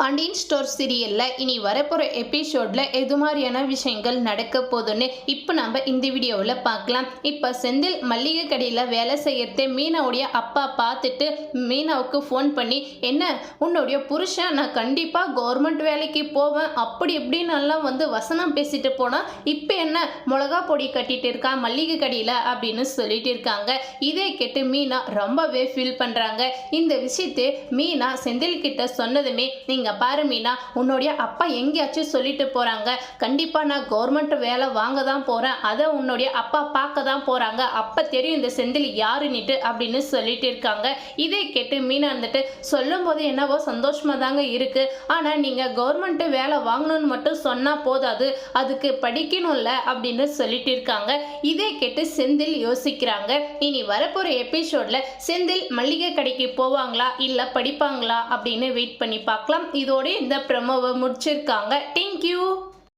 Pandian store சீரியலில் இனி வரப்போகிற எபிசோடில் எது மாதிரியான விஷயங்கள் நடக்க போகுதுன்னு இப்போ நம்ம இந்த வீடியோவில் பார்க்கலாம். இப்போ செந்தில் மல்லிகை கடையில் வேலை செய்யறதே மீனாவுடைய அப்பா பார்த்துட்டு மீனாவுக்கு ஃபோன் பண்ணி என்ன உன்னுடைய புருஷன் நான் கண்டிப்பாக கவர்மெண்ட் வேலைக்கு போவேன். அப்படி இப்படின்னெல்லாம் வந்து வசனம் பேசிட்டு போனால் இப்போ என்ன மிளகா பொடி கட்டிட்டு இருக்கா மல்லிகை கடையில் அப்படின்னு சொல்லிட்டு இருக்காங்க. இதை கேட்டு மீனா ரொம்பவே ஃபீல் பண்ணுறாங்க இந்த விஷயத்தை மீனா செந்தில் கிட்ட சொன்னதுமே நீங்கள் பாரு மீனா உன்னுடைய அப்பா எங்கேயாச்சும் சொல்லிட்டு போகிறாங்க கண்டிப்பாக நான் கவர்மெண்ட் வேலை வாங்க தான் போகிறேன் அதை உன்னுடைய அப்பா பார்க்க தான் போகிறாங்க அப்போ தெரியும் இந்த செந்தில் யாருன்னுட்டு அப்படின்னு சொல்லிட்டு இருக்காங்க. இதை கேட்டு மீனா இருந்துட்டு சொல்லும் போது என்னவோ சந்தோஷமாக தாங்க இருக்குது ஆனால் நீங்கள் கவர்மெண்ட் வேலை வாங்கணும்னு மட்டும் சொன்னால் போதாது. அதுக்கு படிக்கணும்ல அப்படின்னு சொல்லிட்டு இருக்காங்க. இதை கேட்டு செந்தில் யோசிக்கிறாங்க. இனி வரப்போகிற எபிசோடில் செந்தில் மளிகை கடைக்கு போவாங்களா? இல்லை படிப்பாங்களா? அப்படின்னு வெயிட் பண்ணி பார்க்கலாம். இதோட இந்த ப்ரமோவை முடிச்சிருக்காங்க. தேங்க்யூ